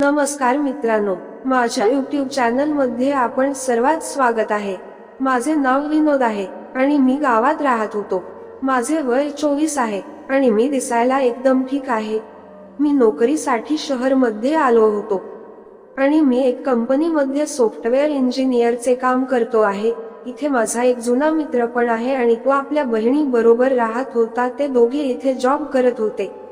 नमस्कार मित्रांनो माझ्या युट्यूब चॅनलमध्ये आपण सर्वात स्वागत आहे. माझे नाव विनोद आहे आणि मी गावात राहत होतो. माझे वय चोवीस आहे आणि मी दिसायला एकदम ठीक आहे. मी नोकरीसाठी शहरमध्ये आलो होतो. आणि मी एक कंपनीमध्ये सॉफ्टवेअर इंजिनियरचे काम करतो आहे. इथे माझा एक जुना मित्र पण आहे आणि तो आपल्या बहिणी बरोबर राहत होता. ते दोघे इथे जॉब करत होते.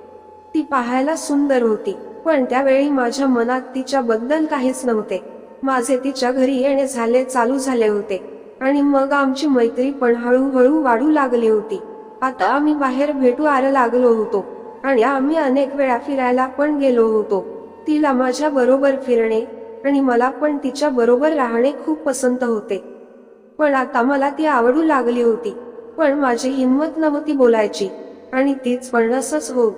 ती पाहायला सुंदर होती पण त्यावेळी माझ्या मनात तिच्याबद्दल काहीच नव्हते. माझे तिच्या घरी येणे झाले चालू झाले होते. आणि मग आमची मैत्री पण हळूहळू वाढू लागली होती. आता आम्ही बाहेर भेटू आला लागलो होतो. आणि आम्ही अनेक वेळा फिरायला पण गेलो होतो. तिला माझ्या बरोबर फिरणे आणि मला पण तिच्या बरोबर राहणे खूप पसंत होते. पण आता मला ती आवडू लागली होती. पण माझी हिंमत नव्हती बोलायची. आणि तीच पण असंच होत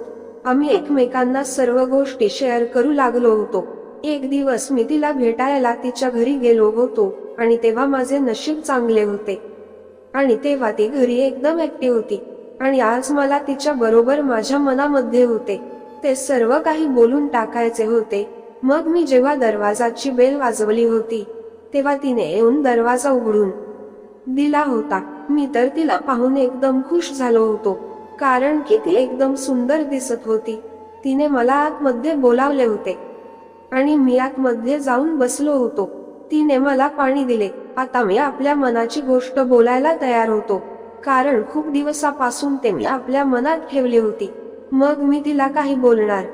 आम्ही एकमेकांना सर्व गोष्टी शेअर करू लागलो होतो. एक दिवस मी तिला भेटायला तिच्या घरी गेलो होतो आणि तेव्हा माझे नशीब चांगले होते. आणि तेव्हा ती घरी एकदम एकटी होती. आणि आज मला तिच्या बरोबर माझ्या मनामध्ये होते. ते सर्व काही बोलून टाकायचे होते. मग मी जेव्हा दरवाजाची बेल वाजवली होती तेव्हा तिने येऊन दरवाजा उघडून दिला होता. मी तर तिला पाहून एकदम खुश झालो होतो. कारण की ती एकदम सुंदर दिसत होती. तिने मला आतमध्ये बोलावले होते. आणि मी आतमध्ये जाऊन बसलो होतो. तिने मला पाणी दिले. आता मी आपल्या मनाची गोष्ट बोलायला तयार होतो. कारण खूप दिवसापासून ते मी आपल्या मनात ठेवली होती. मग मी तिला काही बोलणार.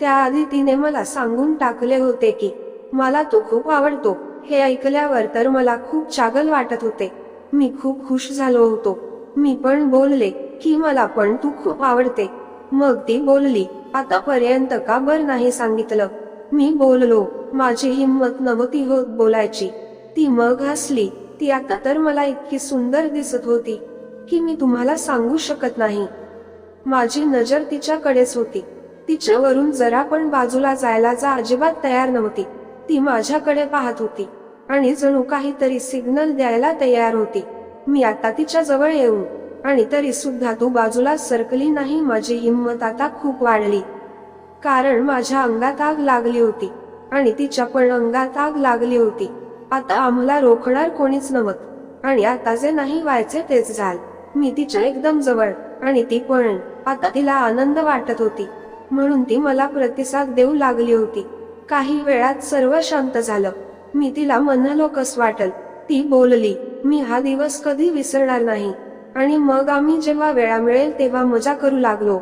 त्याआधी तिने मला सांगून टाकले होते की मला तो खूप आवडतो. हे ऐकल्यावर तर मला खूप चागल वाटत होते. मी खूप खुश झालो होतो. मी पण बोलले. की मला पण तू खूप आवडते. मग ती बोलली आतापर्यंत का बर नाही सांगितलं? मी बोललो माझी हिंमत नव्हती होत बोलायची. ती मग हसली ती आता तर मला इतकी सुंदर दिसत होती की मी तुम्हाला सांगू शकत नाही. माझी नजर तिच्याकडेच होती. तिच्यावरून जरा पण बाजूला जायला जा अजिबात तयार नव्हती. ती माझ्याकडे पाहत होती आणि जणू काहीतरी सिग्नल द्यायला तयार होती. मी आता तिच्या जवळ येऊन आणि तरी सुद्धा तू बाजूला सरकली नाही माझी हिंमत आता खूप वाढली. कारण माझ्या अंगात आग लागली होती आणि तिच्या पण अंगात आग लागली होती. आता आम्हाला रोखणार कोणीच नव्हत. आणि आता जे नाही व्हायचे तेच झाल. मी तिच्या एकदम जवळ आणि ती पण. आता तिला आनंद वाटत होती. म्हणून ती मला प्रतिसाद देऊ लागली होती. काही वेळात सर्व शांत झालं. मी तिला म्हणालो कस वाटल. ती बोलली मी हा दिवस कधी विसरणार नाही. आणि मग आम्ही जेव्हा वेळा मिळेल तेव्हा मजा करू लागलो.